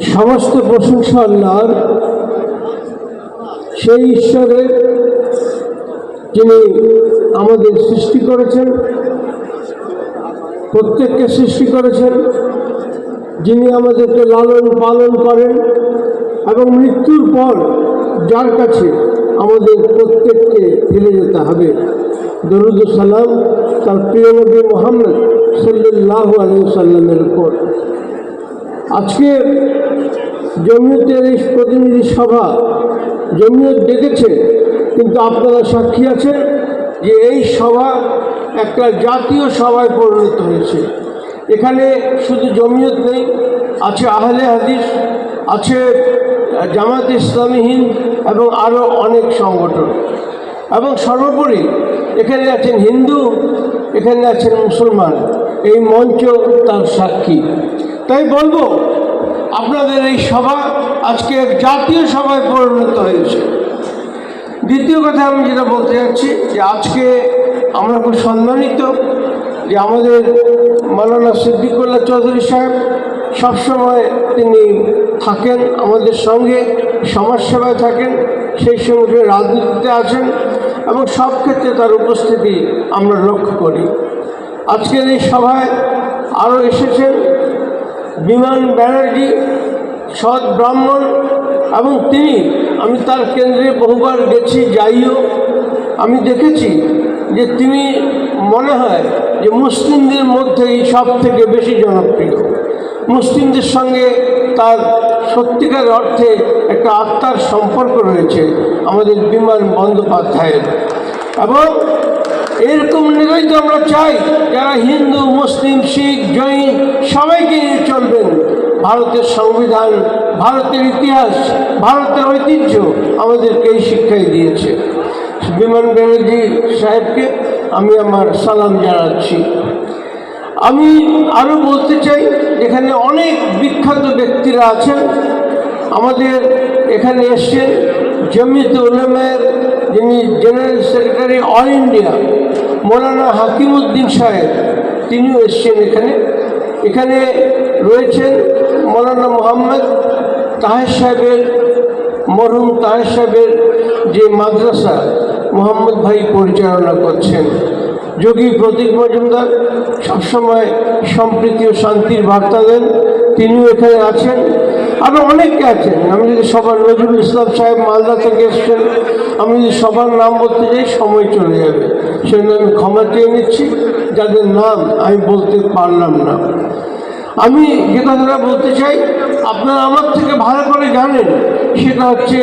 সমস্ত প্রশংসা আল্লাহর। সেই ঈশ্বরের যিনি আমাদের সৃষ্টি করেছেন, প্রত্যেককে সৃষ্টি করেছেন, যিনি আমাদেরকে লালন পালন করেন এবং মৃত্যুর পর যার কাছে আমাদের প্রত্যেককে ফিরে যেতে হবে। দরুদ সালাম তার প্রিয় নবী মোহাম্মদ সাল্লাহ আলু সাল্লামের উপর। আজকে জমিয়তের এই প্রতিনিধি সভা জমিয়ত ডেকেছে, কিন্তু আপনারা সাক্ষী আছেন যে এই সভা একটা জাতীয় সভায় পরিণত হয়েছে। এখানে শুধু জমিয়ত নেই, আছে আহলে হাদিস, আছে জামাত ইসলামী হিন্দ এবং আরও অনেক সংগঠন। এবং সর্বোপরি এখানে আছেন হিন্দু, এখানে আছেন মুসলমান। এই মঞ্চ তার সাক্ষী। তাই বলব, আপনাদের এই সভা আজকে এক জাতীয় সভায় পরিণত হয়েছে। দ্বিতীয় কথা আমি যেটা বলতে যাচ্ছি, যে আজকে আমরা খুব সম্মানিত যে আমাদের মালানা সিদ্দিকুল্লাহ চৌধুরী সাহেব সবসময় তিনি থাকেন আমাদের সঙ্গে, সমাজসেবায় থাকেন, সেই সঙ্গে রাজনীতিতে আছেন এবং সব ক্ষেত্রে তার উপস্থিতি আমরা লক্ষ্য করি। আজকের এই সভায় আরও এসেছেন বিমান ব্যানার্জি সৎ ব্রাহ্মণ এবং তিনি, আমি তার কেন্দ্রে বহুবার গেছি, যাইও। আমি দেখেছি যে তিনি মনে হয় যে মুসলিমদের মধ্যেই সব থেকে বেশি জনপ্রিয়। মুসলিমদের সঙ্গে তার সত্যিকার অর্থে একটা আত্মার সম্পর্ক রয়েছে আমাদের বিমান বন্দ্যোপাধ্যায়ের। এবং এরকম তো আমরা চাই, যারা হিন্দু, মুসলিম, শিখ, জৈন, সবাইকে নিয়ে চলবেন ভারতের সংবিধান, ভারতের ইতিহাস, ভারতের ঐতিহ্য আমাদেরকে এই শিক্ষাই দিয়েছে। বিমান ব্যানার্জি সাহেবকে আমি আমার সালাম জানাচ্ছি। আমি আরও বলতে চাই, এখানে অনেক বিখ্যাত ব্যক্তিরা আছেন। আমাদের এখানে এসছেন জমিত উলেমের যিনি general secretary all India. Maulana Hakimuddin Saheb, তিনিও এসছেন এখানে। এখানে রয়েছেন মৌলানা মোহাম্মদ তাহের সাহেবের, মরহুম তাহের সাহেবের যে মাদ্রাসা, মোহাম্মদ ভাই পরিচালনা করছেন। যোগী প্রতীক মজুমদার সবসময় সম্প্রীতি ও শান্তির বার্তা দেন, তিনিও এখানে আছেন। আরও অনেকে আছেন, আমি যদি সবার নজরুল ইসলাম সাহেব মালদা থেকে এসছেন আমি সবার নাম বলতে যাই সময় চলে যাবে। সেজন্য আমি ক্ষমা চেয়ে নিচ্ছি, যাদের নাম আমি বলতে পারলাম না। আমি যে কথাটা বলতে চাই, আপনারা আমার থেকে ভালো করে জানেন, সেটা হচ্ছে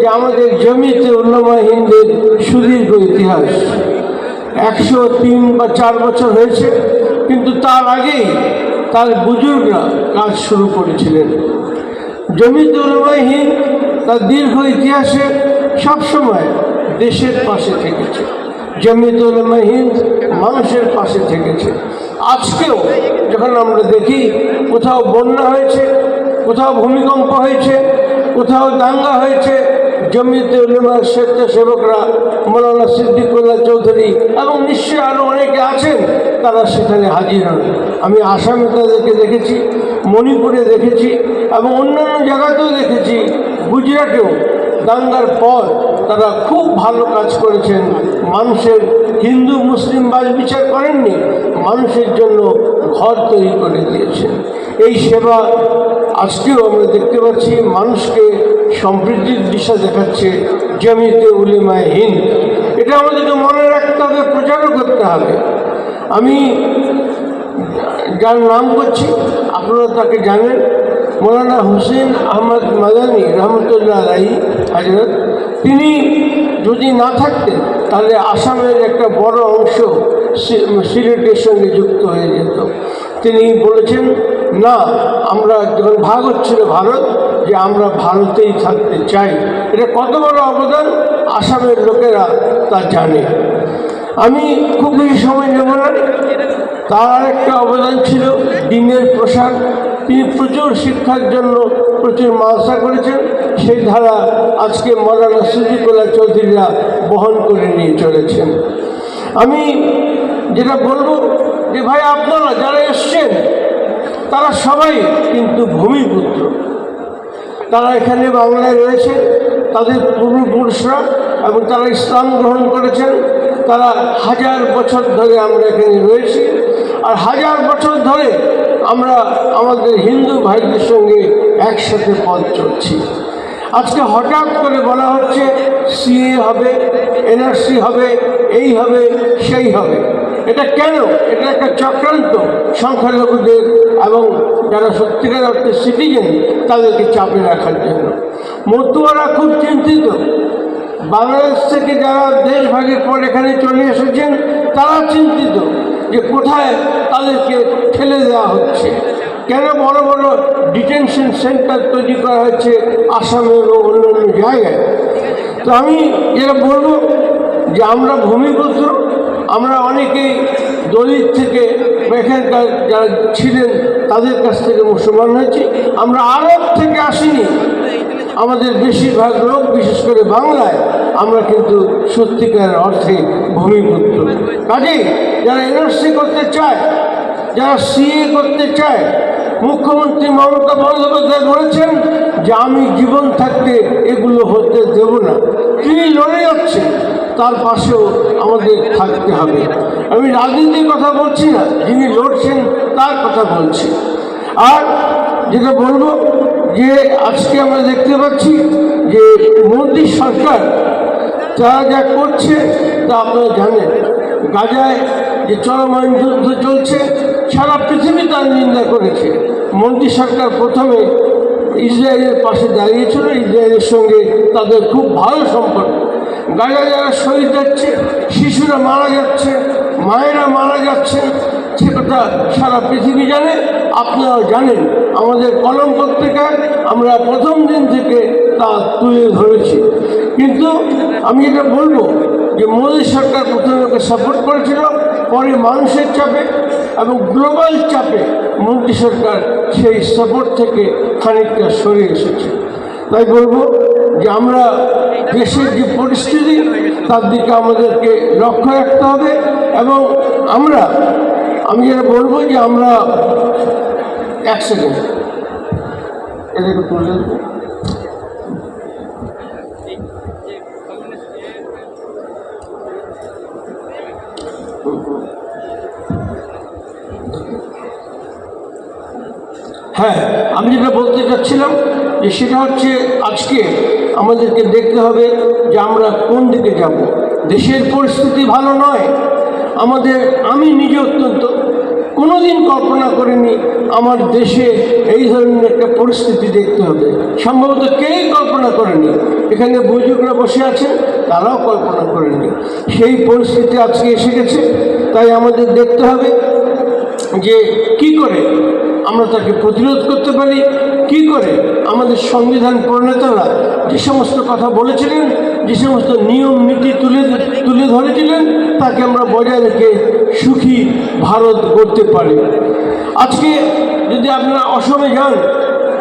যে আমাদের জমিতে উল্লমা হিন্দের সুদীর্ঘ ইতিহাস। একশো তিন বা চার বছর হয়েছে, কিন্তু তার আগেই তার বুজুর্গরা কাজ শুরু করেছিলেন। জমিতে উল্লমা হিন্দ, তার দীর্ঘ ইতিহাসে সবসময় দেশের পাশে থেকেছে। জমিতে উল্লমা হিন্দ মানুষের পাশে থেকেছে। আজকেও যখন আমরা দেখি, কোথাও বন্যা হয়েছে, কোথাও ভূমিকম্প হয়েছে, কোথাও দাঙ্গা হয়েছে জমিতে উলেমা স্বেচ্ছাসেবকরা মৌলানা সিদ্দিকুল্লাহ চৌধুরী এবং নিশ্চয়ই আরও অনেকে আছেন, তারা সেখানে হাজির হন। আমি আসামে তাদেরকে দেখেছি, মণিপুরে দেখেছি এবং অন্যান্য জায়গাতেও দেখেছি, গুজরাটেও দাঙ্গার পর তারা খুব ভালো কাজ করেছেন। মানুষের হিন্দু, মুসলিম বাজ বিচার করেননি, মানুষের জন্য ঘর তৈরি করে দিয়েছেন। এই সেবা আজকেও আমরা দেখতে পাচ্ছি, মানুষকে সমৃদ্ধির দিশা দেখাচ্ছে জমিতে উলিমায় হিন্দ। এটা আমাদেরকে মনে রাখতে হবে, প্রচারও করতে হবে। আমি যার নাম করছি, আপনারা তাকে জানেন। মৌলানা হুসেন আহমদ মাদানী রহমতুল্লাহ আলাই হাজরত, তিনি যদি না থাকতেন, তাহলে আসামের একটা বড় অংশ সিলেটের সঙ্গে যুক্ত হয়ে যেত। তিনি বলেছেন, না, আমরা যখন ভাগ হচ্ছিল ভারত, যে আমরা ভারতেই থাকতে চাই। এটা কত বড় অবদান? আসামের লোকেরা তা জানে। আমি খুব বেশি সময় নেব না। তার আরেকটা অবদান ছিল দিনের প্রসার তিনি প্রচুর শিক্ষার জন্য প্রচুর মালসা করেছেন। সেই ধারা আজকে মৌলানা সিদ্দিকুল্লাহ চৌধুরীরা বহন করে নিয়ে চলেছেন। আমি যেটা বলব যে ভাই আপনারা যারা এসছেন, তারা সবাই কিন্তু ভূমিপুত্র। তারা এখানে বাংলায় রয়েছে, তাদের পূর্বপুরুষরা এবং তারা ইসলাম গ্রহণ করেছেন, তারা হাজার বছর ধরে আমরা এখানে রয়েছি। আর হাজার বছর ধরে আমরা আমাদের হিন্দু ভাইদের সঙ্গে একসাথে পথ চলছি। আজকে হঠাৎ করে বলা হচ্ছে সিএ হবে, এনআরসি হবে, এই হবে, সেই হবে। এটা কেন? এটা একটা চক্রান্ত। সংখ্যালঘুদের এবং যারা সত্যিকার অর্থে সিটিজেন তাদেরকে চাপে রাখার জন্য। মতুয়ারা খুব চিন্তিত। বাংলাদেশ থেকে যারা দেশভাগের পর এখানে চলে এসেছেন, তারা চিন্তিত। যে কোথায় তাদেরকে ঠেলে দেওয়া হচ্ছে? কেন বড় বড় ডিটেনশন সেন্টার তৈরি করা হচ্ছে আসামের ও অন্যান্য জায়গায়? তো আমি যেটা বলব যে আমরা ভূমিপুত্র, আমরা অনেকেই দলিত থেকে এখানকার যারা ছিলেন তাদের কাছ থেকে মুসলমান হয়েছি। আমরা আরব থেকে আসিনি। আমাদের বেশিরভাগ লোক, বিশেষ করে বাংলায় আমরা কিন্তু সত্যিকার অর্থে ভূমিপুত্র। কাজেই যারা এনআরসি করতে চায়, যারা সিএ করতে চায়, মুখ্যমন্ত্রী মমতা বন্দ্যোপাধ্যায় বলেছেন যে আমি জীবন থাকতে এগুলো হতে দেব না। তিনি লড়ে যাচ্ছেন, তার পাশেও আমাদের থাকতে হবে। আমি রাজনীতির কথা বলছি না, যিনি লড়ছেন তার কথা বলছি। আর যেটা বলব যে আজকে আমরা দেখতে পাচ্ছি যে মোদী সরকার তারা যা করছে, তা আপনারা জানেন। গাজায় যে চলমান যুদ্ধ চলছে, সারা পৃথিবী তার নিন্দা করেছে। মোদী সরকার প্রথমে ইসরায়েলের পাশে দাঁড়িয়েছিল, ইসরায়েলের সঙ্গে তাদের খুব ভালো সম্পর্ক। গাজা যারা শহীদ যাচ্ছে শিশুরা মারা যাচ্ছে, মায়েরা মারা যাচ্ছেন সে কথা সারা পৃথিবী জানে আপনারাও জানেন। আমাদের কলম পত্রিকায় আমরা প্রথম দিন থেকে তা তুলে ধরেছি। কিন্তু আমি এটা বলব যে মোদী সরকার প্রথমে সাপোর্ট করেছিল, পরে মানুষের চাপে এবং গ্লোবাল চাপে মোদী সরকার সেই সাপোর্ট থেকে খানিকটা সরে এসেছে। তাই বলব যে আমরা দেশের যে পরিস্থিতি, তার দিকে আমাদেরকে লক্ষ্য রাখতে হবে এবং আমরা আমি যেটা বলব যে আমরা এক সেকেন্ড এটা একটু তুলে হ্যাঁ আমি যেটা বলতে চাচ্ছিলাম যে সেটা হচ্ছে আজকে আমাদেরকে দেখতে হবে যে আমরা কোন দিকে যাব। দেশের পরিস্থিতি ভালো নয় আমাদের, আমি নিজে অত্যন্ত কোনোদিন কল্পনা করিনি আমার দেশে এই ধরনের একটা পরিস্থিতি দেখতে হবে। সম্ভবত কেউই কল্পনা করেনি। এখানে বৈঠকরা বসে আছেন, তারাও কল্পনা করেনি। সেই পরিস্থিতি আজকে এসে গেছে, তাই আমাদের দেখতে হবে যে কি করে আমরা তাকে প্রতিরোধ করতে পারি, কি করে আমাদের সংবিধান প্রণেতারা যে সমস্ত কথা বলেছিলেন যে সমস্ত নিয়ম, নীতি তুলে তুলে ধরেছিলেন, তাকে আমরা বজায় রেখে সুখী ভারত করতে পারি। আজকে যদি আপনারা অসমে যান,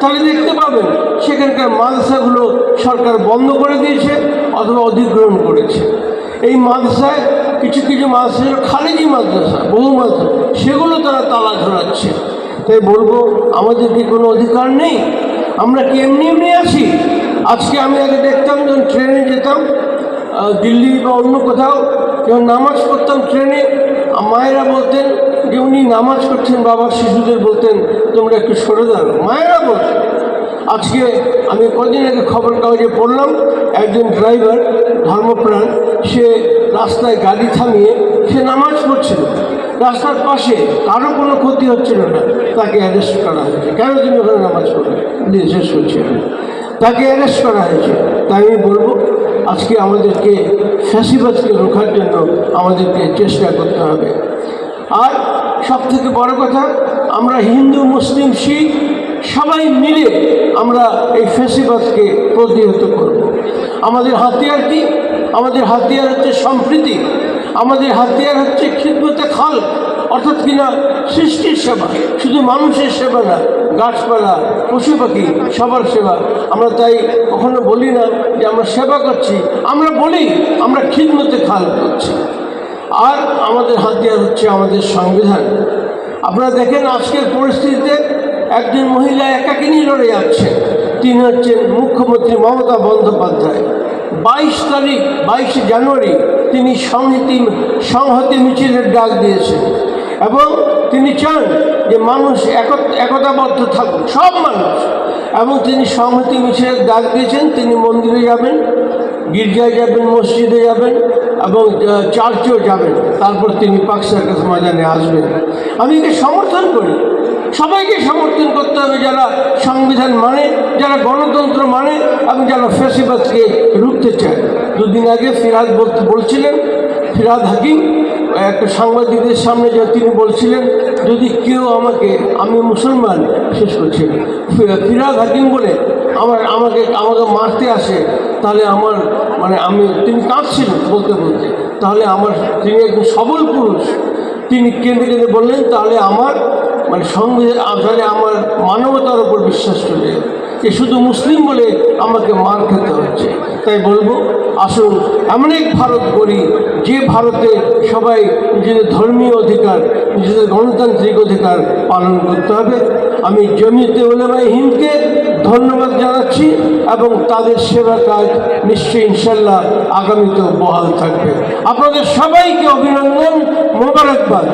তাহলে দেখতে পাবেন সেখানকার মাদ্রাসাগুলো সরকার বন্ধ করে দিয়েছে অথবা অধিগ্রহণ করেছে। এই মাদ্রাসায় কিছু কিছু মাদ্রাসা খালেজি মাদ্রাসা, বহু মাদ্রাসা, সেগুলো তারা তালা ঝোলাচ্ছে। তাই বলব, আমাদের কি কোনো অধিকার নেই? আমরা কি এমনি এমনি আছি? আজকে আমি আগে দেখতাম, যখন ট্রেনে যেতাম দিল্লি বা অন্য কোথাও, যখন নামাজ পড়তাম ট্রেনে মায়েরা বলতেন যে, উনি নামাজ করছেন বাবার শিশুদের বলতেন, তোমরা একটু সরে দাঁড়ো মায়েরা বলতেন। আজকে আমি কদিন আগে খবর কাগজে পড়লাম, একজন ড্রাইভার ধর্মপ্রাণ, সে রাস্তায় গাড়ি থামিয়ে, সে নামাজ পড়ছিল। রাস্তার পাশে কারও কোনো ক্ষতি হচ্ছিল না, তাকে অ্যারেস্ট করা হয়েছে। কেন তুমি ওখানে নামাজ পড়বে শেষ করছিল তাকে অ্যারেস্ট করা হয়েছে। তাই আমি বলব, আজকে আমাদেরকে ফ্যাসিবাদকে রোখার জন্য আমাদেরকে চেষ্টা করতে হবে। আর সব থেকে বড় কথা, আমরা হিন্দু, মুসলিম, শিখ, সবাই মিলে আমরা এই ফেসিবাদকে প্রতিহত করব। আমাদের হাতিয়ার কি? আমাদের হাতিয়ার হচ্ছে সম্প্রীতি। আমাদের হাতিয়ার হচ্ছে খিদমতে খাল। অর্থাৎ কিনা সৃষ্টির সেবা। শুধু মানুষের সেবা না, গাছপালা, পশু পাখি, সবার সেবা। আমরা তাই কখনো বলি না যে আমরা সেবা করছি, আমরা বলি, আমরা খিদমতে খাল করছি। আর আমাদের হাতিয়ার হচ্ছে আমাদের সংবিধান। আপনারা দেখেন আজকের পরিস্থিতিতে একজন মহিলা একাকিনী লড়ে যাচ্ছে। তিনি হচ্ছেন মুখ্যমন্ত্রী মমতা বন্দ্যোপাধ্যায়। বাইশ তারিখ, বাইশে জানুয়ারি তিনি সংহতি সংহতি মিছিলের ডাক দিয়েছেন। এবং তিনি চান যে মানুষ একত- একতাবদ্ধ থাকুক, সব মানুষ। এবং তিনি সংহতি মিছিলের ডাক দিয়েছেন, তিনি মন্দিরে যাবেন, গির্জায় যাবেন, মসজিদে যাবেন এবং চার্চেও যাবেন। তারপর তিনি পাক সার্কাস ময়দানে আসবেন। আমি একে সমর্থন করি। সবাইকে সমর্থন করতে হবে যারা সংবিধান মানে যারা গণতন্ত্র মানে এবং যারা ফ্যাসিবাদকে রুখতে চায়। দুদিন আগে ফিরাদ বল- বলছিলেন, ফিরাদ হাকিম একটা সাংবাদিকদের সামনে যে তিনি বলছিলেন, যদি কেউ আমাকে, আমি মুসলমান শেষ করছি। ফি- ফিরাদ হাকিম বলে, আমার, আমাকে আমাকে মারতে আসে, তাহলে আমার মানে আমি, তিনি কাঁদছিলেন বলতে বলতে। তাহলে আমার, তিনি একজন সবল পুরুষ। তিনি কেঁদে কেঁদে বললেন, তাহলে আমার মানে সংবিধান তাহলে আমার মানবতার উপর বিশ্বাস চলে যে শুধু মুসলিম বলে আমাকে মার খেতে হচ্ছে। তাই বলব, আসুন, এমন এক ভারত করি যে ভারতে সবাই নিজেদের ধর্মীয় অধিকার, নিজেদের গণতান্ত্রিক অধিকার পালন করতে হবে, আমি জমিতে ওলেমাই হিন্দকে ধন্যবাদ জানাচ্ছি এবং তাদের সেবা কাজ নিশ্চয়ই ইনশাল্লাহ আগামীতেও বহাল থাকবে। আপনাদের সবাইকে অভিনন্দন, মোবারকবাদ।